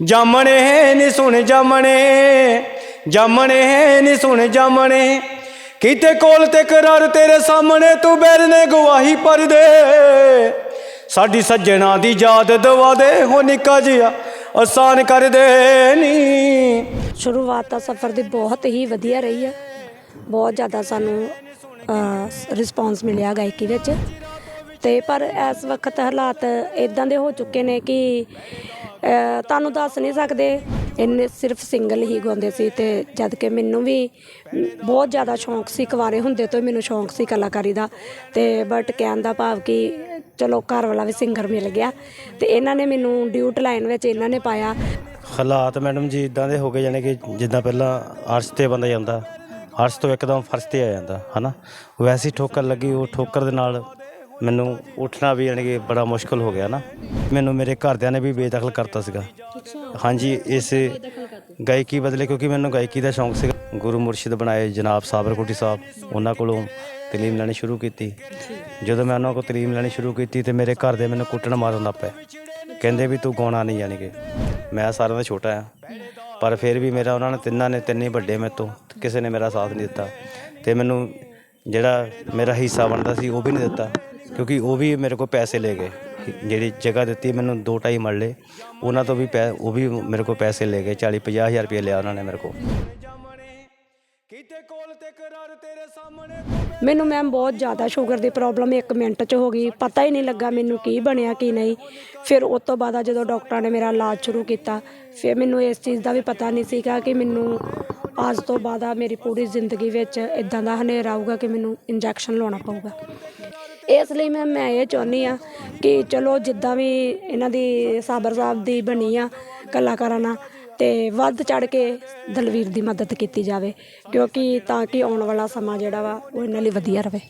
ਜਾਮਣੇ, ਨੀ ਸੁਣ ਜਾਮਣੇ। ਜਾਮਣੇ, ਨੀ ਸੁਣ ਜਾਮਣੇ। ਕੀਤੇ ਕੋਲ ਤੇ ਕਰਾਰ ਤੇਰੇ ਸਾਹਮਣੇ, ਤੂੰ ਬੈਰ ਨੇ ਗਵਾਹੀ ਪਰ ਦੇ। ਸਾਡੀ ਸੱਜਣਾ ਦੀ ਯਾਦ ਦਵਾ ਦੇ, ਹੋ ਨਿੱਕਾ ਜਿਹਾ ਆਸਾਨ ਕਰ ਦੇ, ਨੀ। ਸ਼ੁਰੂਆਤ ਤਾਂ ਸਫ਼ਰ ਦੀ ਬਹੁਤ ਹੀ ਵਧੀਆ ਰਹੀ ਆ। ਬਹੁਤ ਜ਼ਿਆਦਾ ਸਾਨੂੰ ਰਿਸਪੌਂਸ ਮਿਲਿਆ ਗਾਇਕੀ ਵਿੱਚ। ਤੇ ਪਰ ਇਸ ਵਕਤ ਹਾਲਾਤ ਇਦਾਂ ਦੇ ਹੋ ਚੁੱਕੇ ਨੇ ਕਿ ਤੁਹਾਨੂੰ ਦੱਸ ਨਹੀਂ ਸਕਦੇ। ਇਹਨੇ ਸਿਰਫ ਸਿੰਗਲ ਹੀ ਗਾਉਂਦੇ ਸੀ ਤੇ ਜਦ ਕਿ ਮੈਨੂੰ ਵੀ ਬਹੁਤ ਜ਼ਿਆਦਾ ਸ਼ੌਂਕ ਸੀ ਕੁਆਰੇ ਹੁੰਦੇ ਤੋਂ ਹੀ ਮੈਨੂੰ ਸ਼ੌਂਕ ਸੀ ਕਲਾਕਾਰੀ ਦਾ। ਤੇ ਬਟ ਕਹਿਣ ਦਾ ਭਾਵ ਕਿ ਚਲੋ ਘਰ ਵਾਲਾ ਵੀ ਸਿੰਗਰ ਮਿਲ ਗਿਆ ਤੇ ਇਹਨਾਂ ਨੇ ਮੈਨੂੰ ਡਿਊਟ ਲਾਈਨ ਵਿੱਚ ਇਹਨਾਂ ਨੇ ਪਾਇਆ। ਹਾਲਾਤ ਮੈਡਮ ਜੀ ਇਦਾਂ ਦੇ ਹੋ ਗਏ ਜਾਨੇ ਕਿ ਜਿੱਦਾਂ ਪਹਿਲਾਂ ਅਰਸ਼ ਤੇ ਬੰਦਾ ਜਾਂਦਾ ਅਰਸ਼ ਤੋਂ ਇੱਕਦਮ ਫਰਸ਼ ਤੇ ਆ ਜਾਂਦਾ, ਹਨਾ? ਵੈਸੀ ਠੋਕਰ ਲੱਗੀ, ਉਹ ਠੋਕਰ ਦੇ ਨਾਲ ਮੈਨੂੰ ਉੱਠਣਾ ਵੀ ਯਾਨੀ ਕਿ ਬੜਾ ਮੁਸ਼ਕਲ ਹੋ ਗਿਆ ਨਾ। ਮੈਨੂੰ ਮੇਰੇ ਘਰਦਿਆਂ ਨੇ ਵੀ ਬੇਦਖਲ ਕਰਤਾ ਸੀਗਾ। ਹਾਂਜੀ ਇਸ ਗਾਇਕੀ ਬਦਲੇ ਕਿਉਂਕਿ ਮੈਨੂੰ ਗਾਇਕੀ ਦਾ ਸ਼ੌਂਕ ਸੀਗਾ। ਗੁਰੂ ਮੁਰਸ਼ਿਦ ਬਣਾਏ ਜਨਾਬ ਸਾਬਰਕੋਟੀ ਸਾਹਿਬ ਉਹਨਾਂ ਕੋਲੋਂ ਤਲੀਮ ਲੈਣੀ ਸ਼ੁਰੂ ਕੀਤੀ। ਜਦੋਂ ਮੈਂ ਉਹਨਾਂ ਕੋਲ ਤਲੀਮ ਲੈਣੀ ਸ਼ੁਰੂ ਕੀਤੀ ਤੇ ਮੇਰੇ ਘਰ ਦੇ ਮੈਨੂੰ ਕੁੱਟਣ ਮਾਰਨ ਲੱਗ ਪਏ। ਕਹਿੰਦੇ ਵੀ ਤੂੰ ਗਾਉਣਾ ਨਹੀਂ ਯਾਨੀ ਕਿ। ਮੈਂ ਸਾਰਿਆਂ ਦਾ ਛੋਟਾ ਆ ਪਰ ਫਿਰ ਵੀ ਮੇਰਾ ਉਹਨਾਂ ਨੇ ਤਿੰਨਾਂ ਨੇ ਤਿੰਨੇ ਵੱਡੇ ਮੇਰੇ ਤੋਂ ਕਿਸੇ ਨੇ ਮੇਰਾ ਸਾਥ ਨਹੀਂ ਦਿੱਤਾ। ਤੇ ਮੈਨੂੰ ਜਿਹੜਾ ਮੇਰਾ ਹਿੱਸਾ ਬਣਦਾ ਸੀ ਉਹ ਵੀ ਨਹੀਂ ਦਿੱਤਾ। ਕਿਉਂਕਿ ਉਹ ਵੀ ਮੇਰੇ ਕੋਲ ਪੈਸੇ ਲੈ ਗਏ। ਜਿਹੜੀ ਜਗ੍ਹਾ ਦਿੱਤੀ ਮੈਨੂੰ ਦੋ ਢਾਈ ਮਰਲੇ, ਉਹਨਾਂ ਤੋਂ ਵੀ ਪੈ, ਉਹ ਵੀ ਮੇਰੇ ਕੋਲ ਪੈਸੇ ਲੈ ਗਏ 40 50 ਹਜ਼ਾਰ ਰੁਪਏ ਲਿਆ ਉਹਨਾਂ ਨੇ ਮੇਰੇ ਕੋਲ। ਮੈਨੂੰ ਮੈਮ ਬਹੁਤ ਜ਼ਿਆਦਾ ਸ਼ੂਗਰ ਦੀ ਪ੍ਰੋਬਲਮ ਇੱਕ ਮਿੰਟ 'ਚ ਹੋ ਗਈ। ਪਤਾ ਹੀ ਨਹੀਂ ਲੱਗਾ ਮੈਨੂੰ ਕੀ ਬਣਿਆ, ਕੀ ਨਹੀਂ। ਫਿਰ ਉਸ ਤੋਂ ਬਾਅਦ ਆ ਜਦੋਂ ਡਾਕਟਰਾਂ ਨੇ ਮੇਰਾ ਇਲਾਜ ਸ਼ੁਰੂ ਕੀਤਾ, ਫਿਰ ਮੈਨੂੰ ਇਸ ਚੀਜ਼ ਦਾ ਵੀ ਪਤਾ ਨਹੀਂ ਸੀਗਾ ਕਿ ਮੈਨੂੰ ਅੱਜ ਤੋਂ ਬਾਅਦ ਆ ਮੇਰੀ ਪੂਰੀ ਜ਼ਿੰਦਗੀ ਵਿੱਚ ਇਦਾਂ ਦਾ ਹਨੇਰਾ ਆਊਗਾ ਕਿ ਮੈਨੂੰ ਇੰਜੈਕਸ਼ਨ ਲਾਉਣਾ ਪਊਗਾ। ਇਸ ਲਈ ਮੈਂ ਮੈਂ ਇਹ ਚਾਹੁੰਦੀ ਆ ਕਿ ਚਲੋ ਜਿੱਦਾਂ ਵੀ ਇਹਨਾਂ ਦੀ ਸਾਬਰ ਸਾਹਿਬ ਦੀ ਬਣੀ ਆ ਕਲਾਕਾਰਾਂ ਨਾਲ ਤੇ ਵੱਧ ਚੜ ਕੇ ਦਲਵੀਰ ਦੀ ਮਦਦ ਕੀਤੀ ਜਾਵੇ ਕਿਉਂਕਿ ਤਾਂ ਕਿ ਆਉਣ ਵਾਲਾ ਸਮਾਂ ਜਿਹੜਾ ਵਾ ਉਹ ਇਹਨਾਂ ਲਈ ਵਧੀਆ ਰਵੇ।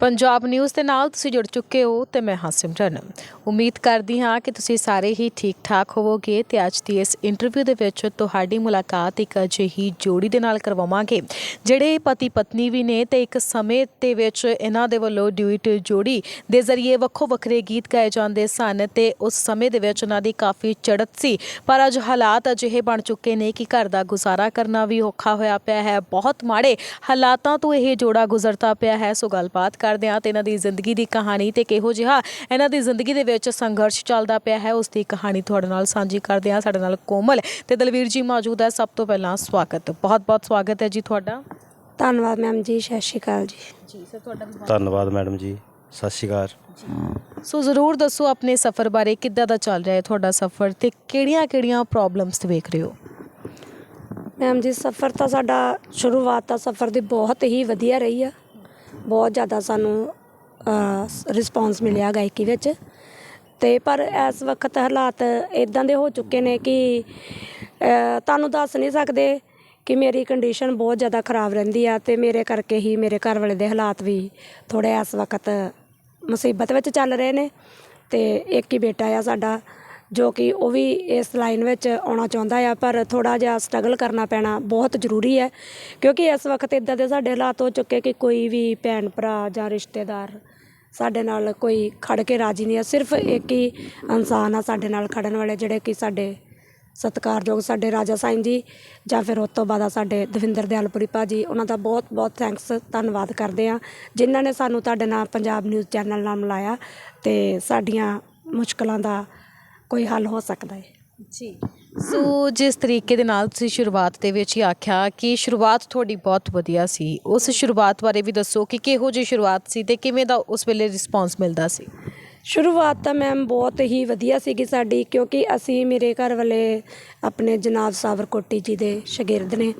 ਪੰਜਾਬ ਨਿਊਜ਼ ਦੇ ਨਾਲ ਤੁਸੀਂ ਜੁੜ ਚੁੱਕੇ ਹੋ ਤੇ ਮੈਂ ਹਾਂ ਸਿਮਰਨ ਉਮੀਦ ਕਰਦੀ ਹਾਂ ਕਿ ਤੁਸੀਂ ਸਾਰੇ ਹੀ ਠੀਕ ਠਾਕ ਹੋਵੋਗੇ ਤੇ ਅੱਜ ਦੀ ਇਸ ਇੰਟਰਵਿਊ ਦੇ ਵਿੱਚ ਤੁਹਾਡੀ ਮੁਲਾਕਾਤ ਇੱਕ ਅਜਿਹੀ ਜੋੜੀ ਦੇ ਨਾਲ ਕਰਵਾਵਾਂਗੇ, ਜਿਹੜੇ ਪਤੀ ਪਤਨੀ ਵੀ ਨੇ ਤੇ ਇੱਕ ਸਮੇਂ ਦੇ ਵਿੱਚ ਇਹਨਾਂ ਦੇ ਵੱਲੋਂ ਡਿਊਟ ਜੋੜੀ ਦੇ ਜ਼ਰੀਏ ਵੱਖੋ ਵੱਖਰੇ ਗੀਤ ਗਾਏ ਜਾਂਦੇ ਸਨ ਤੇ ਉਸ ਸਮੇਂ ਦੇ ਵਿੱਚ ਉਹਨਾਂ ਦੀ ਕਾਫੀ ਚੜ੍ਹਤ ਸੀ। ਪਰ ਅੱਜ ਹਾਲਾਤ ਅਜਿਹੇ ਬਣ ਚੁੱਕੇ ਨੇ ਕਿ ਘਰ ਦਾ ਗੁਜ਼ਾਰਾ ਕਰਨਾ ਵੀ ਔਖਾ ਹੋਇਆ ਪਿਆ ਹੈ। ਬਹੁਤ ਮਾੜੇ ਹਾਲਾਤਾਂ ਤੋਂ ਇਹ ਜੋੜਾ ਗੁਜ਼ਰਦਾ ਪਿਆ ਹੈ, ਸੋ ਗੱਲਬਾਤ ਕਰਦੇ ਹਾਂ ਤੇ ਇਹਨਾਂ ਦੀ ਜ਼ਿੰਦਗੀ ਦੀ ਕਹਾਣੀ ਤੇ ਕਿਹੋ ਜਿਹਾ ਇਹਨਾਂ ਦੀ ਜ਼ਿੰਦਗੀ ਦੇ ਵਿੱਚ ਸੰਘਰਸ਼ ਚੱਲਦਾ ਪਿਆ ਹੈ ਉਸ ਦੀ ਕਹਾਣੀ ਤੁਹਾਡੇ ਨਾਲ ਸਾਂਝੀ ਕਰਦੇ ਹਾਂ ਸਾਡੇ ਨਾਲ ਕੋਮਲ ਤੇ ਦਲਵੀਰ ਜੀ ਮੌਜੂਦ ਹੈ। ਸਭ ਤੋਂ ਪਹਿਲਾਂ ਸਵਾਗਤ ਬਹੁਤ ਬਹੁਤ ਸਵਾਗਤ ਹੈ ਜੀ ਤੁਹਾਡਾ। ਧੰਨਵਾਦ ਮੈਮ ਜੀ ਸਤਿ ਸ਼੍ਰੀ ਅਕਾਲ ਜੀ। ਜੀ ਸਰ ਤੁਹਾਡਾ ਧੰਨਵਾਦ ਮੈਡਮ ਜੀ ਸਤਿ ਸ਼੍ਰੀ ਅਕਾਲ। ਸੋ ਜ਼ਰੂਰ ਦੱਸੋ ਆਪਣੇ ਸਫ਼ਰ ਬਾਰੇ ਕਿੱਦਾਂ ਦਾ ਚੱਲ ਰਿਹਾ ਹੈ ਤੁਹਾਡਾ ਸਫ਼ਰ ਤੇ ਕਿਹੜੀਆਂ-ਕਿਹੜੀਆਂ ਪ੍ਰੋਬਲਮਸ ਵੇਖ ਰਹੇ ਹੋ? ਮੈਮ ਜੀ ਸਫ਼ਰ ਤਾਂ ਸਾਡਾ ਸ਼ੁਰੂਆਤ ਤਾਂ ਸਫ਼ਰ ਦੀ ਬਹੁਤ ਹੀ ਵਧੀਆ ਰਹੀ ਆ। ਬਹੁਤ ਜ਼ਿਆਦਾ ਸਾਨੂੰ ਰਿਸਪੌਂਸ ਮਿਲਿਆ ਗਾਇਕੀ ਵਿੱਚ। ਅਤੇ ਪਰ ਇਸ ਵਕਤ ਹਾਲਾਤ ਇੱਦਾਂ ਦੇ ਹੋ ਚੁੱਕੇ ਨੇ ਕਿ ਤੁਹਾਨੂੰ ਦੱਸ ਨਹੀਂ ਸਕਦੇ ਕਿ ਮੇਰੀ ਕੰਡੀਸ਼ਨ ਬਹੁਤ ਜ਼ਿਆਦਾ ਖਰਾਬ ਰਹਿੰਦੀ ਆ ਅਤੇ ਮੇਰੇ ਕਰਕੇ ਹੀ ਮੇਰੇ ਘਰ ਵਾਲੇ ਦੇ ਹਾਲਾਤ ਵੀ ਥੋੜ੍ਹੇ ਇਸ ਵਕਤ ਮੁਸੀਬਤ ਵਿੱਚ ਚੱਲ ਰਹੇ ਨੇ। ਅਤੇ ਇੱਕ ਹੀ ਬੇਟਾ ਆ ਸਾਡਾ। ਜੋ ਕਿ ਉਹ ਵੀ ਇਸ ਲਾਈਨ ਵਿੱਚ ਆਉਣਾ ਚਾਹੁੰਦਾ ਆ, ਪਰ ਥੋੜਾ ਜਿਹਾ ਸਟਰਗਲ ਕਰਨਾ ਪੈਣਾ ਬਹੁਤ ਜ਼ਰੂਰੀ ਹੈ, ਕਿਉਂਕਿ ਇਸ ਵਕਤ ਇਦਾਂ ਦੇ ਸਾਡੇ ਹਾਲਾਤ ਹੋ ਚੁੱਕੇ ਕਿ ਕੋਈ ਵੀ ਭੈਣ ਭਰਾ ਜਾਂ ਰਿਸ਼ਤੇਦਾਰ ਸਾਡੇ ਨਾਲ ਕੋਈ ਖੜ ਕੇ ਰਾਜੀ ਨਹੀਂ ਹੈ। ਸਿਰਫ ਇੱਕ ਹੀ ਇਨਸਾਨ ਆ ਸਾਡੇ ਨਾਲ ਖੜਨ ਵਾਲੇ, ਜਿਹੜੇ ਕਿ ਸਾਡੇ ਸਤਿਕਾਰਯੋਗ ਸਾਡੇ ਰਾਜਾ ਸਾਈਂ ਜੀ ਜਾਂ ਫਿਰ ਉਸ ਤੋਂ ਬਾਅਦ ਸਾਡੇ ਦਵਿੰਦਰ ਦਿਆਲਪੁਰੀ ਭਾਜੀ ਉਹਨਾਂ ਦਾ ਬਹੁਤ ਬਹੁਤ ਥੈਂਕਸ ਧੰਨਵਾਦ ਕਰਦੇ ਆ ਜਿਨ੍ਹਾਂ ਨੇ ਸਾਨੂੰ ਤੁਹਾਡੇ ਨਾਲ ਪੰਜਾਬ ਨਿਊਜ਼ ਚੈਨਲ ਨਾਲ ਮਿਲਾਇਆ ਤੇ ਸਾਡੀਆਂ ਮੁਸ਼ਕਲਾਂ ਦਾ ਕੋਈ ਹੱਲ ਹੋ ਸਕਦਾ ਹੈ। ਜੀ। ਸੋ ਜਿਸ ਤਰੀਕੇ ਦੇ ਨਾਲ ਤੁਸੀਂ ਸ਼ੁਰੂਆਤ ਦੇ ਵਿੱਚ ਹੀ ਆਖਿਆ ਕਿ ਸ਼ੁਰੂਆਤ ਤੁਹਾਡੀ ਬਹੁਤ ਵਧੀਆ ਸੀ, ਉਸ ਸ਼ੁਰੂਆਤ ਬਾਰੇ ਵੀ ਦੱਸੋ ਕਿ ਕਿਹੋ ਜਿਹੀ ਸ਼ੁਰੂਆਤ ਸੀ ਤੇ ਕਿਵੇਂ ਦਾ ਉਸ ਵੇਲੇ ਰਿਸਪੌਂਸ ਮਿਲਦਾ ਸੀ? ਸ਼ੁਰੂਆਤ ਤਾਂ ਮੈਮ ਬਹੁਤ ਹੀ ਵਧੀਆ ਸੀਗੀ ਸਾਡੀ, ਕਿਉਂਕਿ ਅਸੀਂ ਮੇਰੇ ਘਰ ਵਾਲੇ ਆਪਣੇ ਜਨਾਬ ਸਾਵਰਕੋਟੀ ਜੀ ਦੇ ਸ਼ਾਗਿਰਦ ਨੇ।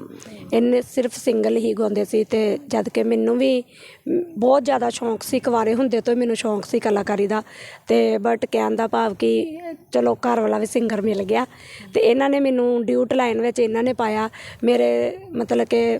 ਇਹਨੇ ਸਿਰਫ ਸਿੰਗਲ ਹੀ ਗਾਉਂਦੇ ਸੀ ਅਤੇ ਜਦ ਕਿ ਮੈਨੂੰ ਵੀ ਬਹੁਤ ਜ਼ਿਆਦਾ ਸ਼ੌਂਕ ਸੀ ਕੁਆਰੇ ਹੁੰਦੇ ਤੋਂ ਹੀ ਮੈਨੂੰ ਸ਼ੌਂਕ ਸੀ ਕਲਾਕਾਰੀ ਦਾ। ਅਤੇ ਬਟ ਕਹਿਣ ਦਾ ਭਾਵ ਕਿ ਚਲੋ ਘਰ ਵਾਲਾ ਵੀ ਸਿੰਗਰ ਮਿਲ ਗਿਆ। ਅਤੇ ਇਹਨਾਂ ਨੇ ਮੈਨੂੰ ਡਿਊਟ ਲਾਈਨ ਵਿੱਚ ਇਹਨਾਂ ਨੇ ਪਾਇਆ। ਮੇਰੇ ਮਤਲਬ ਕਿ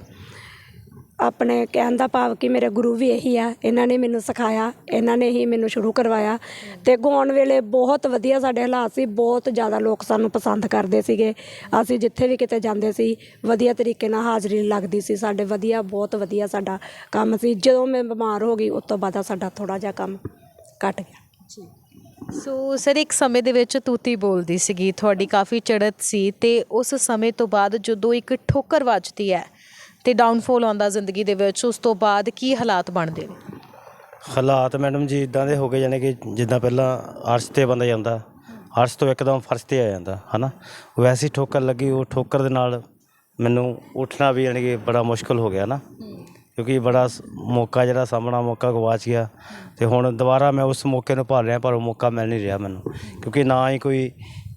ਆਪਣੇ ਕਹਿਣ ਦਾ ਭਾਵ ਕਿ ਮੇਰੇ ਗੁਰੂ ਵੀ ਇਹੀ ਆ, ਇਹਨਾਂ ਨੇ ਮੈਨੂੰ ਸਿਖਾਇਆ, ਇਹਨਾਂ ਨੇ ਹੀ ਮੈਨੂੰ ਸ਼ੁਰੂ ਕਰਵਾਇਆ। ਅਤੇ ਗਾਉਣ ਵੇਲੇ ਬਹੁਤ ਵਧੀਆ ਸਾਡੇ ਹਾਲਾਤ ਸੀ, ਬਹੁਤ ਜ਼ਿਆਦਾ ਲੋਕ ਸਾਨੂੰ ਪਸੰਦ ਕਰਦੇ ਸੀਗੇ। ਅਸੀਂ ਜਿੱਥੇ ਵੀ ਕਿਤੇ ਜਾਂਦੇ ਸੀ, ਵਧੀਆ ਤਰੀਕੇ ਨਾਲ ਹਾਜ਼ਰੀ ਲੱਗਦੀ ਸੀ। ਸਾਡੇ ਵਧੀਆ, ਬਹੁਤ ਵਧੀਆ ਸਾਡਾ ਕੰਮ ਸੀ। ਜਦੋਂ ਮੈਂ ਬਿਮਾਰ ਹੋ ਗਈ, ਉਸ ਤੋਂ ਬਾਅਦ ਸਾਡਾ ਥੋੜ੍ਹਾ ਜਿਹਾ ਕੰਮ ਘੱਟ ਗਿਆ। ਸੋ ਸਰ, ਇੱਕ ਸਮੇਂ ਦੇ ਵਿੱਚ ਤੂਤੀ ਬੋਲਦੀ ਸੀਗੀ, ਤੁਹਾਡੀ ਕਾਫੀ ਚੜ੍ਹਤ ਸੀ ਤੇ ਉਸ ਸਮੇਂ ਤੋਂ ਬਾਅਦ ਜਦੋਂ ਇੱਕ ਠੋਕਰ ਵੱਜਦੀ ਹੈ ਤੇ ਡਾਊਨਫਾਲ ਆਉਂਦਾ ਜ਼ਿੰਦਗੀ ਦੇ ਵਿੱਚ, ਉਸ ਤੋਂ ਬਾਅਦ ਕੀ ਹਾਲਾਤ ਬਣਦੇ ਨੇ? ਹਾਲਾਤ ਮੈਡਮ ਜੀ ਇਦਾਂ ਦੇ ਹੋ ਗਏ ਜਾਨੇ ਕਿ ਜਿੱਦਾਂ ਪਹਿਲਾਂ ਅਰਸ਼ ਤੇ ਬੰਦਾ ਜਾਂਦਾ, ਅਰਸ਼ ਤੋਂ ਇੱਕਦਮ ਫਰਸ਼ ਤੇ ਆ ਜਾਂਦਾ, ਹਨਾ? ਵੈਸੀ ਠੋਕਰ ਲੱਗੀ, ਉਹ ਠੋਕਰ ਦੇ ਨਾਲ ਮੈਨੂੰ ਉੱਠਣਾ ਵੀ ਯਾਨੀ ਕਿ ਬੜਾ ਮੁਸ਼ਕਲ ਹੋ ਗਿਆ ਨਾ। ਕਿਉਂਕਿ ਬੜਾ ਸ- ਮੌਕਾ ਜਿਹੜਾ ਸਾਹਮਣਾ, ਮੌਕਾ ਗਵਾਚ ਗਿਆ। ਤੇ ਹੁਣ ਦੁਬਾਰਾ ਮੈਂ ਉਸ ਮੌਕੇ ਨੂੰ ਭਾਲ ਰਿਹਾ, ਪਰ ਉਹ ਮੌਕਾ ਮਿਲ ਨਹੀਂ ਰਿਹਾ ਮੈਨੂੰ। ਕਿਉਂਕਿ ਨਾ ਹੀ ਕੋਈ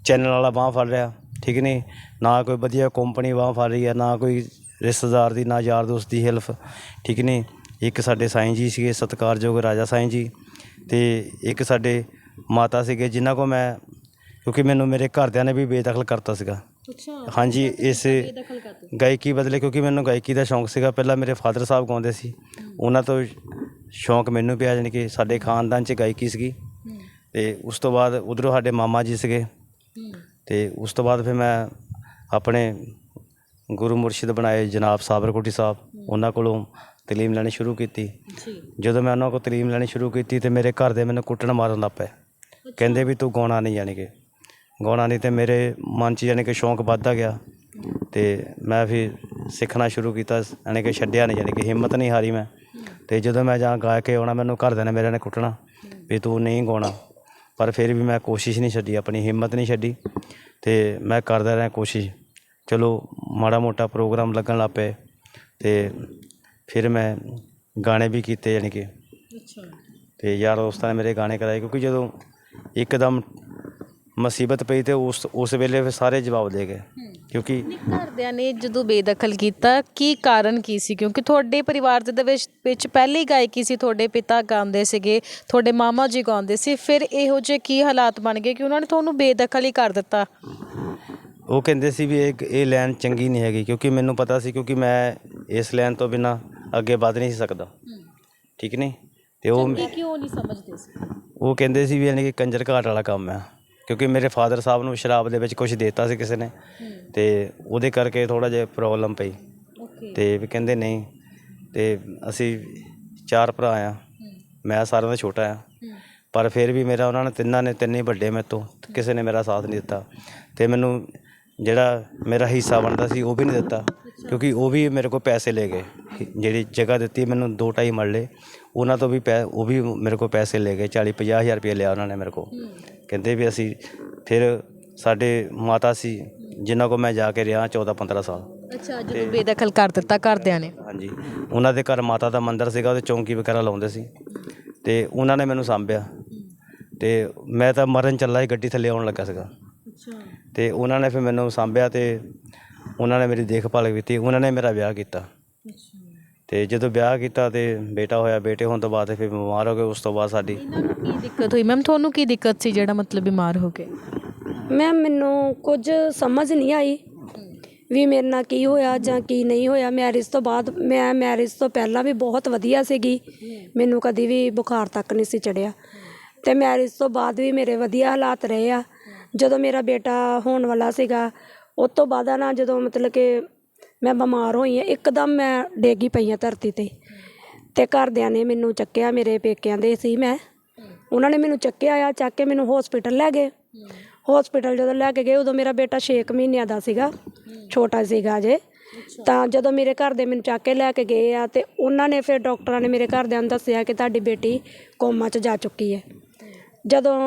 ਚੈਨਲ ਵਾਲਾ ਬਾਹ ਫੜ ਰਿਹਾ, ਠੀਕ ਨਹੀਂ? ਨਾ ਕੋਈ ਵਧੀਆ ਕੰਪਨੀ ਬਾਹ ਫੜ ਰਹੀ ਹੈ, ਨਾ ਕੋਈ ਰਿਸ਼ਤੇਦਾਰ ਦੀ ਨਾ ਯਾਰ ਦੋਸਤ ਦੀ ਹੈਲਪ ਠੀਕ ਨਹੀਂ ਇੱਕ ਸਾਡੇ ਸਾਈਂ ਜੀ ਸੀਗੇ ਸਤਿਕਾਰਯੋਗ ਰਾਜਾ ਸਾਈਂ ਜੀ ਤੇ ਇੱਕ ਸਾਡੇ ਮਾਤਾ ਸੀਗੇ ਜਿਨ੍ਹਾਂ ਕੋ ਮੈਂ ਕਿਉਂਕਿ ਮੈਨੂੰ ਮੇਰੇ ਘਰਦਿਆਂ ਨੇ ਵੀ ਬੇਦਖਲ ਕਰਤਾ ਸੀਗਾ। ਅੱਛਾ ਹਾਂਜੀ ਇਸ ਗਾਇਕੀ ਬਦਲੇ ਕਿਉਂਕਿ ਮੈਨੂੰ ਗਾਇਕੀ ਦਾ ਸ਼ੌਂਕ ਸੀਗਾ। ਪਹਿਲਾਂ ਮੇਰੇ ਫਾਦਰ ਸਾਹਿਬ ਗਾਉਂਦੇ ਸੀ ਉਹਨਾਂ ਤੋਂ ਸ਼ੌਂਕ ਮੈਨੂੰ ਪਿਆ ਜਾਣੀ ਕਿ ਸਾਡੇ ਖਾਨਦਾਨ 'ਚ ਗਾਇਕੀ ਸੀਗੀ। ਤੇ ਉਸ ਤੋਂ ਬਾਅਦ ਉਧਰੋਂ ਸਾਡੇ ਮਾਮਾ ਜੀ ਸੀਗੇ। ਤੇ ਉਸ ਤੋਂ ਬਾਅਦ ਫਿਰ ਮੈਂ ਆਪਣੇ ਗੁਰੂ ਮੁਰਸ਼ਿਦ ਬਣਾਏ ਜਨਾਬ ਸਾਬਰਕੋਟੀ ਸਾਹਿਬ। ਉਹਨਾਂ ਕੋਲੋਂ ਤਾਲੀਮ ਲੈਣੀ ਸ਼ੁਰੂ ਕੀਤੀ। ਜੀ। ਜਦੋਂ ਮੈਂ ਉਹਨਾਂ ਕੋਲ ਤਾਲੀਮ ਲੈਣੀ ਸ਼ੁਰੂ ਕੀਤੀ ਤੇ ਮੇਰੇ ਘਰ ਦੇ ਮੈਨੂੰ ਕੁੱਟਣ ਮਾਰਨ ਲੱਗ ਪਏ। ਕਹਿੰਦੇ ਵੀ ਤੂੰ ਗਾਉਣਾ ਨਹੀਂ ਜਾਣੀ ਕਿ। ਗਾਉਣਾ ਨਹੀਂ ਤੇ ਮੇਰੇ ਮਨ 'ਚ ਜਾਣੀ ਕਿ ਸ਼ੌਂਕ ਵੱਧਦਾ ਗਿਆ। ਤੇ ਮੈਂ ਫਿਰ ਸਿੱਖਣਾ ਸ਼ੁਰੂ ਕੀਤਾ ਯਾਨੀ ਕਿ ਛੱਡਿਆ ਨਹੀਂ ਜਾਣੀ ਕਿ ਹਿੰਮਤ ਨਹੀਂ ਹਾਰੀ ਮੈਂ। ਤੇ ਜਦੋਂ ਮੈਂ ਜਾਂ ਗਾ ਕੇ ਆਉਣਾ ਮੈਨੂੰ ਘਰਦਿਆਂ ਨੇ ਮੇਰੇ ਨੇ ਕੁੱਟਣਾ ਵੀ ਤੂੰ ਨਹੀਂ ਗਾਉਣਾ। ਪਰ ਫਿਰ ਵੀ ਮੈਂ ਕੋਸ਼ਿਸ਼ ਨਹੀਂ ਛੱਡੀ ਆਪਣੀ ਹਿੰਮਤ ਨਹੀਂ ਛੱਡੀ। ਤੇ ਮੈਂ ਕਰਦਾ ਰਿਹਾ ਕੋਸ਼ਿਸ਼। ਚਲੋ ਮਾੜਾ ਮੋਟਾ ਪ੍ਰੋਗਰਾਮ ਲੱਗਣ ਲੱਗ ਪਏ ਤੇ ਫਿਰ ਮੈਂ ਗਾਣੇ ਵੀ ਕੀਤੇ ਯਾਨੀ ਕਿ ਅੱਛਾ। ਤੇ ਯਾਰ ਦੋਸਤਾਂ ਨੇ ਮੇਰੇ ਗਾਣੇ ਕਰਾਏ ਕਿਉਂਕਿ ਜਦੋਂ ਇੱਕਦਮ ਮੁਸੀਬਤ ਪਈ ਤੇ ਉਸ ਉਸ ਵੇਲੇ ਫਿਰ ਸਾਰੇ ਜਵਾਬ ਦੇ ਗਏ ਕਿਉਂਕਿ ਘਰਦਿਆਂ ਨੇ ਜਦੋਂ ਬੇਦਖਲ ਕੀਤਾ ਕੀ ਕਾਰਨ ਕੀ ਸੀ? ਕਿਉਂਕਿ ਤੁਹਾਡੇ ਪਰਿਵਾਰ ਦੇ ਵਿੱਚ ਵਿੱਚ ਪਹਿਲੇ ਗਾਇਕੀ ਸੀ ਤੁਹਾਡੇ ਪਿਤਾ ਗਾਉਂਦੇ ਸੀਗੇ ਤੁਹਾਡੇ ਮਾਮਾ ਜੀ ਗਾਉਂਦੇ ਸੀ ਫਿਰ ਇਹੋ ਜਿਹੇ ਕੀ ਹਾਲਾਤ ਬਣ ਗਏ ਕਿ ਉਹਨਾਂ ਨੇ ਤੁਹਾਨੂੰ ਬੇਦਖਲ ਹੀ ਕਰ ਦਿੱਤਾ? ਉਹ ਕਹਿੰਦੇ ਸੀ ਵੀ ਇਹ ਇਹ ਲਾਈਨ ਚੰਗੀ ਨਹੀਂ ਹੈਗੀ ਕਿਉਂਕਿ ਮੈਨੂੰ ਪਤਾ ਸੀ ਕਿਉਂਕਿ ਮੈਂ ਇਸ ਲਾਈਨ ਤੋਂ ਬਿਨਾ ਅੱਗੇ ਵਧ ਨਹੀਂ ਸੀ ਸਕਦਾ। ਠੀਕ ਨਹੀਂ? ਤੇ ਉਹ ਕਿਉਂ ਨਹੀਂ ਸਮਝਦੇ ਸੀ? ਉਹ ਕਹਿੰਦੇ ਸੀ ਵੀ ਯਾਨੀ ਕਿ ਕੰਜਰ ਘਾਟ ਵਾਲਾ ਕੰਮ ਹੈ ਕਿਉਂਕਿ ਮੇਰੇ ਫਾਦਰ ਸਾਹਿਬ ਨੂੰ ਸ਼ਰਾਬ ਦੇ ਵਿੱਚ ਕੁਝ ਦਿੱਤਾ ਸੀ ਕਿਸੇ ਨੇ। ਤੇ ਉਹਦੇ ਕਰਕੇ ਥੋੜਾ ਜਿਹਾ ਪ੍ਰੋਬਲਮ ਪਈ। ਓਕੇ। ਤੇ ਵੀ ਕਹਿੰਦੇ ਨਹੀਂ ਤੇ ਅਸੀਂ ਚਾਰ ਭਰਾ ਆ। ਮੈਂ ਸਾਰਿਆਂ ਦਾ ਛੋਟਾ ਆ। ਪਰ ਫਿਰ ਵੀ ਮੇਰਾ ਉਹਨਾਂ ਨੇ ਤਿੰਨਾਂ ਨੇ ਤਿੰਨੇ ਵੱਡੇ ਮੇਰੇ ਤੋਂ। ਕਿਸੇ ਨੇ ਮੇਰਾ ਸਾਥ ਨਹੀਂ ਦਿੱਤਾ। ਤੇ ਮੈਨੂੰ ਜਿਹੜਾ ਮੇਰਾ ਹਿੱਸਾ ਬਣਦਾ ਸੀ ਉਹ ਵੀ ਨਹੀਂ ਦਿੱਤਾ। ਕਿਉਂਕਿ ਉਹ ਵੀ ਮੇਰੇ ਕੋਲ ਪੈਸੇ ਲੈ ਗਏ। ਜਿਹੜੀ ਜਗ੍ਹਾ ਦਿੱਤੀ ਮੈਨੂੰ ਦੋ ਢਾਈ ਮਰਲੇ ਉਹਨਾਂ ਤੋਂ ਵੀ ਪੈ ਉਹ ਵੀ ਮੇਰੇ ਕੋਲ ਪੈਸੇ ਲੈ ਗਏ। 40 50 ਹਜ਼ਾਰ ਰੁਪਏ ਲਿਆ ਉਹਨਾਂ ਨੇ ਮੇਰੇ ਕੋਲ। ਕਹਿੰਦੇ ਵੀ ਅਸੀਂ ਫਿਰ ਸਾਡੇ ਮਾਤਾ ਸੀ ਜਿਨ੍ਹਾਂ ਕੋਲ ਮੈਂ ਜਾ ਕੇ ਰਿਹਾ 14 15 ਸਾਲ। ਅੱਛਾ ਜਦੋਂ ਬੇਦਖਲ ਕਰ ਦਿੱਤਾ ਘਰਦਿਆਂ ਨੇ। ਹਾਂਜੀ। ਉਹਨਾਂ ਦੇ ਘਰ ਮਾਤਾ ਦਾ ਮੰਦਿਰ ਸੀਗਾ ਉਹਦੇ ਚੌਂਕੀ ਵਗੈਰਾ ਲਾਉਂਦੇ ਸੀ। ਤੇ ਉਹਨਾਂ ਨੇ ਮੈਨੂੰ ਸਾਂਭਿਆ। ਤੇ ਮੈਂ ਤਾਂ ਮਰਨ ਚੱਲਾ ਸੀ ਗੱਡੀ ਥੱਲੇ ਆਉਣ ਲੱਗਾ ਸੀਗਾ। ਤੇ ਉਹਨਾਂ ਨੇ ਫਿਰ ਮੈਨੂੰ ਸਾਂਭਿਆ ਤੇ ਉਹਨਾਂ ਨੇ ਮੇਰੀ ਦੇਖਭਾਲ ਕੀਤੀ ਉਹਨਾਂ ਨੇ ਮੇਰਾ ਵਿਆਹ ਕੀਤਾ। ਤੇ ਜਦੋਂ ਵਿਆਹ ਕੀਤਾ ਤੇ ਬੇਟਾ ਹੋਇਆ ਬੇਟੇ ਹੋਣ ਤੋਂ ਬਾਅਦ ਫਿਰ ਬਿਮਾਰ ਹੋ ਗਏ ਉਸ ਤੋਂ ਬਾਅਦ ਸਾਡੀ ਇਹਨਾਂ ਨੂੰ ਕੀ ਦਿੱਕਤ ਹੋਈ? ਮੈਮ ਤੁਹਾਨੂੰ ਕੀ ਦਿੱਕਤ ਸੀ ਜਿਹੜਾ ਮਤਲਬ ਬਿਮਾਰ ਹੋ ਗਏ? ਮੈਂ ਮੈਨੂੰ ਕੁਝ ਸਮਝ ਨਹੀਂ ਆਈ ਵੀ ਮੇਰੇ ਨਾਲ ਕੀ ਹੋਇਆ ਜਾਂ ਕੀ ਨਹੀਂ ਹੋਇਆ। ਮੈਰਿਜ ਤੋਂ ਬਾਅਦ ਮੈਂ ਮੈਰਿਜ ਤੋਂ ਪਹਿਲਾਂ ਵੀ ਬਹੁਤ ਵਧੀਆ ਸੀਗੀ। ਮੈਨੂੰ ਕਦੀ ਵੀ ਬੁਖਾਰ ਤੱਕ ਨਹੀਂ ਸੀ ਚੜਿਆ। ਤੇ ਮੈਰਿਜ ਤੋਂ ਬਾਅਦ ਵੀ ਮੇਰੇ ਵਧੀਆ ਹਾਲਾਤ ਰਹੇ ਆ। ਜਦੋਂ ਮੇਰਾ ਬੇਟਾ ਹੋਣ ਵਾਲਾ ਸੀਗਾ ਉਹ ਤੋਂ ਬਾਅਦ ਨਾ ਜਦੋਂ ਮਤਲਬ ਕਿ ਮੈਂ ਬਿਮਾਰ ਹੋਈ ਹਾਂ, ਇੱਕਦਮ ਮੈਂ ਡੇਗੀ ਪਈ ਹਾਂ ਧਰਤੀ ਤੇ। ਅਤੇ ਘਰਦਿਆਂ ਨੇ ਮੈਨੂੰ ਚੱਕਿਆ, ਮੇਰੇ ਪੇਕਿਆਂ ਦੇ ਸੀ ਮੈਂ। ਉਹਨਾਂ ਨੇ ਮੈਨੂੰ ਚੱਕਿਆ ਆ, ਚੱਕ ਕੇ ਮੈਨੂੰ ਹਸਪੀਟਲ ਲੈ ਗਏ। ਹਸਪੀਟਲ ਜਦੋਂ ਲੈ ਕੇ ਗਏ, ਉਦੋਂ ਮੇਰਾ ਬੇਟਾ 6 ਮਹੀਨਿਆਂ ਦਾ ਸੀਗਾ, ਛੋਟਾ ਸੀਗਾ ਜੇ ਤਾਂ ਜਦੋਂ ਮੇਰੇ ਘਰ ਦੇ ਮੈਨੂੰ ਚੱਕ ਕੇ ਲੈ ਕੇ ਗਏ ਆ, ਤੇ ਉਹਨਾਂ ਨੇ ਫਿਰ ਡਾਕਟਰਾਂ ਨੇ ਮੇਰੇ ਘਰਦਿਆਂ ਨੂੰ ਦੱਸਿਆ ਕਿ ਤੁਹਾਡੀ ਬੇਟੀ ਕੋਮਾ 'ਚ ਜਾ ਚੁੱਕੀ ਹੈ। ਜਦੋਂ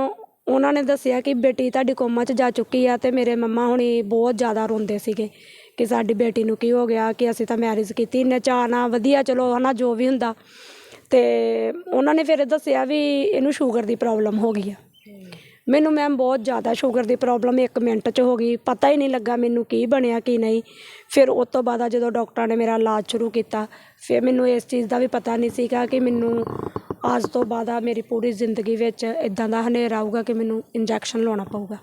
ਉਹਨਾਂ ਨੇ ਦੱਸਿਆ ਕਿ ਬੇਟੀ ਤੁਹਾਡੀ ਕੋਮਾ 'ਚ ਜਾ ਚੁੱਕੀ ਆ ਅਤੇ ਮੇਰੇ ਮੰਮਾ ਹੁਣੀ ਬਹੁਤ ਜ਼ਿਆਦਾ ਰੋਂਦੇ ਸੀਗੇ ਕਿ ਸਾਡੀ ਬੇਟੀ ਨੂੰ ਕੀ ਹੋ ਗਿਆ, ਕਿ ਅਸੀਂ ਤਾਂ ਮੈਰਿਜ ਕੀਤੀ, ਇੰਨੇ ਚਾਅ ਨਾਲ ਵਧੀਆ, ਚਲੋ ਹੈ ਨਾ ਜੋ ਵੀ ਹੁੰਦਾ। ਅਤੇ ਉਹਨਾਂ ਨੇ ਫਿਰ ਦੱਸਿਆ ਵੀ ਇਹਨੂੰ ਸ਼ੂਗਰ ਦੀ ਪ੍ਰੋਬਲਮ ਹੋ ਗਈ ਆ। ਮੈਨੂੰ ਮੈਮ ਬਹੁਤ ਜ਼ਿਆਦਾ ਸ਼ੂਗਰ ਦੀ ਪ੍ਰੋਬਲਮ ਇੱਕ ਮਿੰਟ 'ਚ ਹੋ ਗਈ। ਪਤਾ ਹੀ ਨਹੀਂ ਲੱਗਾ ਮੈਨੂੰ ਕੀ ਬਣਿਆ, ਕੀ ਨਹੀਂ। ਫਿਰ ਉਸ ਤੋਂ ਬਾਅਦ ਜਦੋਂ ਡਾਕਟਰਾਂ ਨੇ ਮੇਰਾ ਇਲਾਜ ਸ਼ੁਰੂ ਕੀਤਾ, ਫਿਰ ਮੈਨੂੰ ਇਸ ਚੀਜ਼ ਦਾ ਵੀ ਪਤਾ ਨਹੀਂ ਸੀਗਾ ਕਿ ਮੈਨੂੰ ਅੱਜ ਤੋਂ ਬਾਅਦ ਆ ਮੇਰੀ ਪੂਰੀ ਜ਼ਿੰਦਗੀ ਵਿੱਚ ਇਦਾਂ ਦਾ ਹਨੇਰਾ ਆਊਗਾ ਕਿ ਮੈਨੂੰ ਇੰਜੈਕਸ਼ਨ ਲਾਉਣਾ ਪਊਗਾ।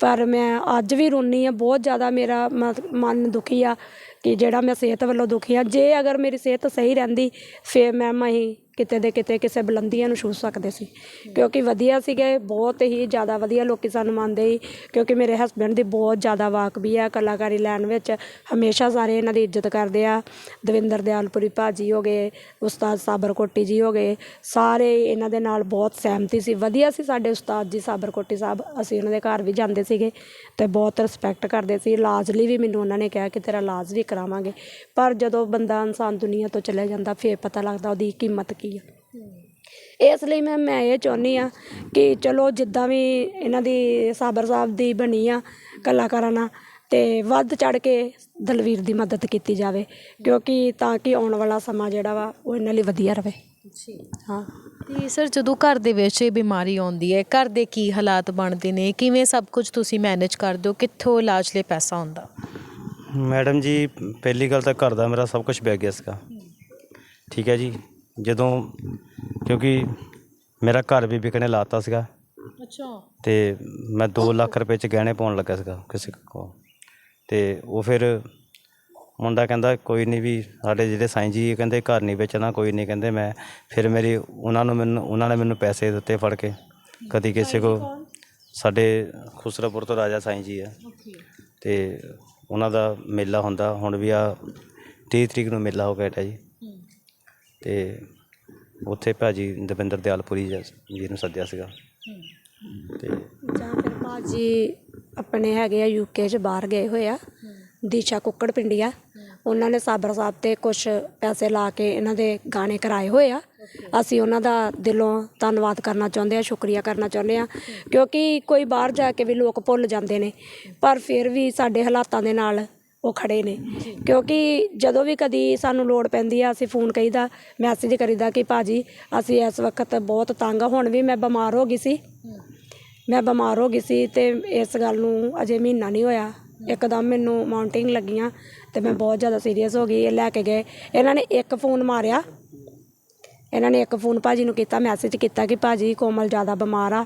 ਪਰ ਮੈਂ ਅੱਜ ਵੀ ਰੋਂਦੀ ਹਾਂ, ਬਹੁਤ ਜ਼ਿਆਦਾ ਮੇਰਾ ਮ- ਮਨ ਦੁਖੀ ਆ ਕਿ ਜਿਹੜਾ ਮੈਂ ਸਿਹਤ ਵੱਲੋਂ ਦੁਖੀ ਹਾਂ, ਜੇ ਅਗਰ ਮੇਰੀ ਸਿਹਤ ਸਹੀ ਰਹਿੰਦੀ, ਫਿਰ ਮੈਂ ਅਸੀਂ ਕਿਤੇ ਦੇ ਕਿਤੇ ਕਿਸੇ ਬੁਲੰਦੀਆਂ ਨੂੰ ਛੂ ਸਕਦੇ ਸੀ। ਕਿਉਂਕਿ ਵਧੀਆ ਸੀਗੇ, ਬਹੁਤ ਹੀ ਜ਼ਿਆਦਾ ਵਧੀਆ ਲੋਕੀ ਸਾਨੂੰ ਮੰਨਦੇ ਸੀ, ਕਿਉਂਕਿ ਮੇਰੇ ਹਸਬੰਡ ਦੀ ਬਹੁਤ ਜ਼ਿਆਦਾ ਵਾਕ ਵੀ ਆ, ਕਲਾਕਾਰੀ ਲੈਣ ਵਿੱਚ ਹਮੇਸ਼ਾ ਸਾਰੇ ਇਹਨਾਂ ਦੀ ਇੱਜ਼ਤ ਕਰਦੇ ਆ। ਦਵਿੰਦਰ ਦਿਆਲਪੁਰੀ ਭਾਜੀ ਹੋ ਗਏ, ਉਸਤਾਦ ਸਾਬਰਕੋਟੀ ਜੀ ਹੋ ਗਏ, ਸਾਰੇ ਇਹਨਾਂ ਦੇ ਨਾਲ ਬਹੁਤ ਸਹਿਮਤੀ ਸੀ। ਵਧੀਆ ਸੀ ਸਾਡੇ ਉਸਤਾਦ ਜੀ ਸਾਬਰਕੋਟੀ ਸਾਹਿਬ, ਅਸੀਂ ਉਹਨਾਂ ਦੇ ਘਰ ਵੀ ਜਾਂਦੇ ਸੀਗੇ ਤੇ ਬਹੁਤ ਰਿਸਪੈਕਟ ਕਰਦੇ ਸੀ। ਇਲਾਜ ਲਈ ਵੀ ਮੈਨੂੰ ਉਹਨਾਂ ਨੇ ਕਿਹਾ ਕਿ ਤੇਰਾ ਇਲਾਜ ਵੀ ਕਰਾ। ਕਰਾਵਾਂਗੇ। ਪਰ ਜਦੋਂ ਬੰਦਾ ਇਨਸਾਨ ਦੁਨੀਆ ਤੋਂ ਚਲੇ ਜਾਂਦਾ ਫੇਰ ਪਤਾ ਲੱਗਦਾ ਉਹਦੀ ਕੀਮਤ ਕੀ ਆ। ਇਸ ਲਈ ਮੈਂ ਮੈਂ ਇਹ ਚਾਹੁੰਦੀ ਆ ਕਿ ਚਲੋ ਜਿੱਦਾਂ ਵੀ ਇਹਨਾਂ ਦੀ ਸਾਬਰ ਸਾਹਿਬ ਦੀ ਬਣੀ ਆ ਕਲਾਕਾਰਾਂ ਨਾਲ ਤੇ ਵੱਧ ਚੜ ਕੇ ਦਲਵੀਰ ਦੀ ਮਦਦ ਕੀਤੀ ਜਾਵੇ ਕਿਉਂਕਿ ਤਾਂ ਕਿ ਆਉਣ ਵਾਲਾ ਸਮਾਂ ਜਿਹੜਾ ਵਾ ਉਹ ਇਹਨਾਂ ਲਈ ਵਧੀਆ ਰਵੇ। ਹਾਂ। ਤੇ ਸਰ ਜਦੋਂ ਘਰ ਦੇ ਵਿੱਚ ਇਹ ਬਿਮਾਰੀ ਆਉਂਦੀ ਹੈ ਘਰ ਦੇ ਕੀ ਹਾਲਾਤ ਬਣਦੇ ਨੇ? ਕਿਵੇਂ ਸਭ ਕੁਝ ਤੁਸੀਂ ਮੈਨੇਜ ਕਰਦੇ ਹੋ? ਕਿੱਥੋਂ ਇਲਾਜ ਲਈ ਪੈਸਾ ਆਉਂਦਾ? ਮੈਡਮ ਜੀ ਪਹਿਲੀ ਗੱਲ ਤਾਂ ਘਰ ਦਾ ਮੇਰਾ ਸਭ ਕੁਝ ਵਿਕ ਗਿਆ ਸੀਗਾ। ਠੀਕ ਹੈ ਜੀ? ਜਦੋਂ ਕਿਉਂਕਿ ਮੇਰਾ ਘਰ ਵੀ ਵਿਕਣੇ ਲਾਤਾ ਸੀਗਾ। ਅੱਛਾ। ਤੇ ਮੈਂ 2 ਲੱਖ ਰੁਪਏ ਚ ਗਹਿਣੇ ਪਾਉਣ ਲੱਗਾ ਸੀਗਾ ਕਿਸੇ ਕੋ ਤੇ ਉਹ ਫਿਰ ਮੁੰਡਾ ਕਹਿੰਦਾ ਕੋਈ ਨਹੀਂ ਵੀ ਸਾਡੇ ਜਿਹੜੇ ਸਾਈਂ ਜੀ ਕਹਿੰਦੇ ਘਰ ਨਹੀਂ ਵੇਚਣਾ ਕੋਈ ਨਹੀਂ ਕਹਿੰਦੇ ਮੈਂ। ਫਿਰ ਮੇਰੀ ਉਹਨਾਂ ਨੂੰ ਮੈਨੂੰ ਉਹਨਾਂ ਨੇ ਮੈਨੂੰ ਪੈਸੇ ਦਿੱਤੇ ਫੜ ਕੇ। ਕਦੀ ਕਿਸੇ ਕੋ ਸਾਡੇ ਖੁਸਰਾਪੁਰ ਤੋਂ ਰਾਜਾ ਸਾਈਂ ਜੀ ਆ। ਤੇ ਉਹਨਾਂ ਦਾ ਮੇਲਾ ਹੁੰਦਾ, ਹੁਣ ਵੀ ਆ ਤੀਹ ਤਰੀਕ ਨੂੰ ਮੇਲਾ ਹੋ ਗਿਆ ਹੈ ਜੀ। ਅਤੇ ਉੱਥੇ ਭਾਅ ਜੀ ਦਵਿੰਦਰ ਦਿਆਲਪੁਰੀ ਜੀ ਨੂੰ ਸੱਦਿਆ ਸੀਗਾ। ਤੇ ਜਾਂ ਫਿਰ ਭਾਜੀ ਆਪਣੇ ਹੈਗੇ ਆ ਯੂਕੇ 'ਚ ਬਾਹਰ ਗਏ ਹੋਏ ਆ, ਦੀਸ਼ਾ ਕੁੱਕੜ ਪਿੰਡੀਆ। ਉਹਨਾਂ ਨੇ ਸਾਬਰ ਸਾਹਿਬ ਤੇ ਕੁਝ ਪੈਸੇ ਲਾ ਕੇ ਇਹਨਾਂ ਦੇ ਗਾਣੇ ਕਰਾਏ ਹੋਏ ਆ। ਅਸੀਂ ਉਹਨਾਂ ਦਾ ਦਿਲੋਂ ਧੰਨਵਾਦ ਕਰਨਾ ਚਾਹੁੰਦੇ ਆ, ਸ਼ੁਕਰੀਆ ਕਰਨਾ ਚਾਹੁੰਦੇ ਆ। ਕਿਉਂਕਿ ਕੋਈ ਬਾਹਰ ਜਾ ਕੇ ਵੀ ਲੋਕ ਭੁੱਲ ਜਾਂਦੇ ਨੇ, ਪਰ ਫਿਰ ਵੀ ਸਾਡੇ ਹਾਲਾਤਾਂ ਦੇ ਨਾਲ ਉਹ ਖੜੇ ਨੇ। ਕਿਉਂਕਿ ਜਦੋਂ ਵੀ ਕਦੀ ਸਾਨੂੰ ਲੋੜ ਪੈਂਦੀ ਆ, ਅਸੀਂ ਫੋਨ ਕਰੀਦਾ ਮੈਸੇਜ ਕਰੀਦਾ ਕਿ ਭਾਜੀ ਅਸੀਂ ਇਸ ਵਕਤ ਬਹੁਤ ਤੰਗ ਆ, ਹੁਣ ਵੀ ਮੈਂ ਬਿਮਾਰ ਹੋ ਗਈ ਸੀ। ਮੈਂ ਬਿਮਾਰ ਹੋ ਗਈ ਸੀ ਤੇ ਇਸ ਗੱਲ ਨੂੰ ਅਜੇ ਮਹੀਨਾ ਨਹੀਂ ਹੋਇਆ। ਇੱਕਦਮ ਮੈਨੂੰ ਮਾਊਂਟਿੰਗ ਲੱਗੀਆਂ ਤੇ ਮੈਂ ਬਹੁਤ ਜ਼ਿਆਦਾ ਸੀਰੀਅਸ ਹੋ ਗਈ, ਇਹ ਲੈ ਕੇ ਗਏ। ਇਹਨਾਂ ਨੇ ਇੱਕ ਫੋਨ ਮਾਰਿਆ। ਇਹਨਾਂ ਨੇ ਇੱਕ ਫੋਨ ਭਾਜੀ ਨੂੰ ਕੀਤਾ ਮੈਸੇਜ ਕੀਤਾ ਕਿ ਭਾਜੀ ਕੋਮਲ ਜ਼ਿਆਦਾ ਬਿਮਾਰ ਆ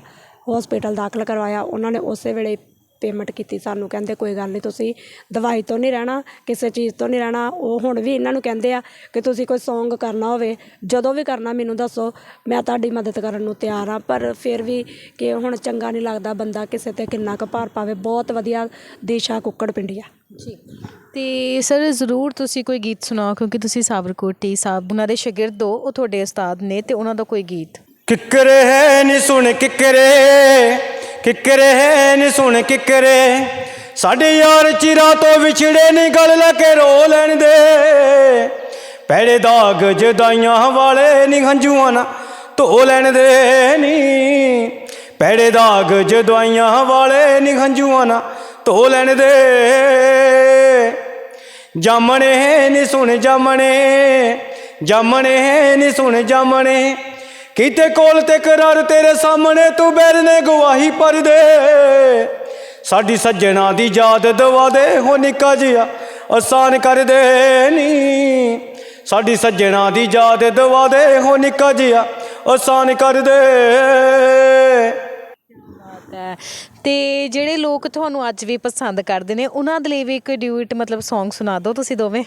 ਹਸਪੀਟਲ ਦਾਖਲ ਕਰਵਾਇਆ। ਉਹਨਾਂ ਨੇ ਉਸੇ ਵੇਲੇ ਪੇਮੈਂਟ ਕੀਤੀ ਸਾਨੂੰ, ਕਹਿੰਦੇ ਕੋਈ ਗੱਲ ਨਹੀਂ ਤੁਸੀਂ ਦਵਾਈ ਤੋਂ ਨਹੀਂ ਰਹਿਣਾ, ਕਿਸੇ ਚੀਜ਼ ਤੋਂ ਨਹੀਂ ਰਹਿਣਾ। ਉਹ ਹੁਣ ਵੀ ਇਹਨਾਂ ਨੂੰ ਕਹਿੰਦੇ ਆ ਕਿ ਤੁਸੀਂ ਕੋਈ Song ਕਰਨਾ ਹੋਵੇ, ਜਦੋਂ ਵੀ ਕਰਨਾ ਮੈਨੂੰ ਦੱਸੋ, ਮੈਂ ਤੁਹਾਡੀ ਮਦਦ ਕਰਨ ਨੂੰ ਤਿਆਰ ਆ। ਪਰ ਫਿਰ ਵੀ ਕਿ ਹੁਣ ਚੰਗਾ ਨਹੀਂ ਲੱਗਦਾ ਬੰਦਾ ਕਿਸੇ ਤੇ ਕਿੰਨਾ ਕੁ ਭਾਰ ਪਾਵੇ, ਬਹੁਤ ਵਧੀਆ ਦੀਸ਼ਾ ਕੁੱਕੜ ਪਿੰਡੀਆ ਜੀ। ਤੇ ਸਰ, ਜ਼ਰੂਰ ਤੁਸੀਂ ਕੋਈ ਗੀਤ ਸੁਣਾਓ, ਕਿਉਂਕਿ ਤੁਸੀਂ ਸਾਬਰਕੋਟੀ ਸਾਹਿਬ, ਉਹਨਾਂ ਦੇ ਸ਼ਾਗਿਰਦ ਹੋ, ਉਹ ਤੁਹਾਡੇ ਉਸਤਾਦ ਨੇ ਤੇ ਉਹਨਾਂ ਦਾ ਕੋਈ ਗੀਤ। ਕਿੱਕਰੇ ਹੈ ਨੀ ਸੁਣ ਕਿੱਕਰੇ ਕਿੱਕਰੇ ਹੈ ਨੀ ਸੁਣ ਕਿੱਕਰੇ। ਸਾਡੇ ਯਾਰ ਚਿਰਾ ਤੋਂ ਵਿਛੜੇ ਨੀ ਗਲ ਲਾ ਕੇ ਰੋ ਲੈਣ ਦੇ ਪੈੜੇ ਦਾਗ ਜਦਾਈਆਂ ਵਾਲੇ ਨੀ ਹੰਝੂਆਂ ਨਾ ਧੋ ਲੈਣ ਦੇ ਨੀ। ਪੈੜੇ ਦਾਗ ਜਦਾਈਆਂ ਵਾਲੇ ਨੀ ਹੰਝੂਆਂ ਨਾ ਧੋ ਲੈਣ ਦੇ ਜਾਮਣੇ ਨੀ ਸੁਣ ਜਾਮਣੇ ਜਾਮਣੇ ਨੀ ਸੁਣ ਜਾਮਣੇ। ਕਿਤੇ ਕੋਲ ਤੇ ਕਰਾਰ ਤੇਰੇ ਸਾਹਮਣੇ ਤੂੰ ਬੈਰ ਨੇ ਗਵਾਹੀ ਪਰ ਦੇ। ਸਾਡੀ ਸੱਜਣਾ ਦੀ ਯਾਦ ਦਵਾ ਦੇ, ਹੋ ਨਿੱਕਾ ਜਿਹਾ ਆਸਾਨ ਕਰ ਦੇ ਨੀ। ਸਾਡੀ ਸੱਜਣਾ ਦੀ ਯਾਦ ਦਵਾ ਦੇ, ਹੋ ਨਿੱਕਾ ਜਿਹਾ ਆਸਾਨ ਕਰ ਦੇ। ਹੈ। ਤੇ ਜਿਹੜੇ ਲੋਕ ਤੁਹਾਨੂੰ ਅੱਜ ਵੀ ਪਸੰਦ ਕਰਦੇ ਨੇ, ਉਹਨਾਂ ਦੇ ਲਈ ਵੀ ਇੱਕ ਡਿਊਟ, ਮਤਲਬ Song ਸੁਣਾ ਦਿਓ ਤੁਸੀਂ ਦੋਵੇਂ।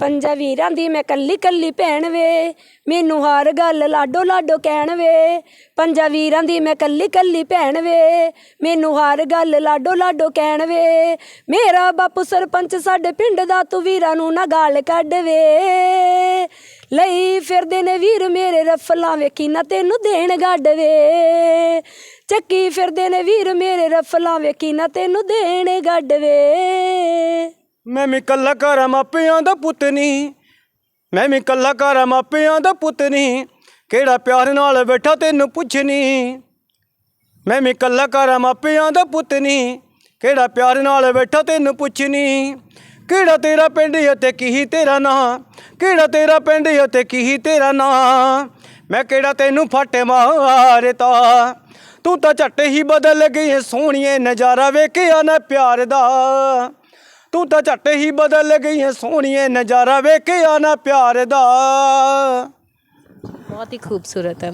ਪੰਜਾ ਵੀਰਾਂ ਦੀ ਮੈਂ ਕੱਲੀ ਕੱਲੀ ਭੈਣ ਵੇ, ਮੈਨੂੰ ਹਰ ਗੱਲ ਲਾਡੋ ਲਾਡੋ ਕਹਿਣ ਵੇ। ਪੰਜਾ ਵੀਰਾਂ ਦੀ ਮੈਂ ਕੱਲੀ ਕੱਲੀ ਭੈਣ ਵੇ, ਮੈਨੂੰ ਹਰ ਗੱਲ ਲਾਡੋ ਲਾਡੋ ਕਹਿਣ ਵੇ। ਮੇਰਾ ਬਾਪੂ ਸਰਪੰਚ ਸਾਡੇ ਪਿੰਡ ਦਾ, ਤੂੰ ਵੀਰਾਂ ਨੂੰ ਨਾ ਗਾਲ ਕੱਢ ਵੇ। ਲਈ ਫਿਰਦੇ ਨੇ ਵੀਰ ਮੇਰੇ ਰਫਲਾਂ ਵੇਖੀ ਨਾ ਤੈਨੂੰ ਦੇਣ ਗੱਡ ਵੇ। ਚੱਕੀ ਫਿਰਦੇ ਨੇ ਵੀਰ ਮੇਰੇ ਰਫਲਾਂ ਵੇਖੀ ਨਾ ਤੈਨੂੰ ਦੇਣ ਗੱਡ ਵੇ। ਮੈਂ ਵੀ ਕੱਲਾ ਘਰਾਂ ਮਾਪਿਆਂ ਦਾ ਪੁੱਤ ਨਹੀਂ ਮੈਂ ਵੀ ਕੱਲਾ ਘਰ ਮਾਪਿਆਂ ਦਾ ਪੁੱਤ ਨਹੀਂ ਕਿਹੜਾ ਪਿਆਰ ਨਾਲ ਬੈਠਾ ਤੈਨੂੰ ਪੁੱਛਣੀ ਮੈਂ ਵੀ ਕੱਲਾ ਘਰ ਮਾਪਿਆਂ ਦਾ ਪੁੱਤ ਨਹੀਂ ਕਿਹੜਾ ਪਿਆਰ ਨਾਲ ਬੈਠਾ ਤੈਨੂੰ ਪੁੱਛਣੀ ਕਿਹੜਾ ਤੇਰਾ ਪਿੰਡ ਅਤੇ ਕੀ ਤੇਰਾ ਨਾਂ। ਕਿਹੜਾ ਤੇਰਾ ਪਿੰਡ ਅਤੇ ਕੀ ਤੇਰਾ ਨਾਂ। ਮੈਂ ਕਿਹੜਾ ਤੈਨੂੰ ਫਾਟੇ ਮਾਰਤਾ। ਤੂੰ ਤਾਂ ਝੱਟ ਹੀ ਬਦਲ ਗਈ ਏ ਸੋਹਣੀਏ ਨਜ਼ਾਰਾ ਵੇਖਿਆ ਨਾ ਪਿਆਰ ਦਾ। ਤੂੰ ਤਾਂ ਝੱਟ ਹੀ ਬਦਲ ਗਈ ਏ ਸੋਹਣੀਏ ਨਜ਼ਾਰਾ ਵੇਖਿਆ ਨਾ ਪਿਆਰ ਦਾ। ਬਹੁਤ ਹੀ ਖੂਬਸੂਰਤ ਹੈ।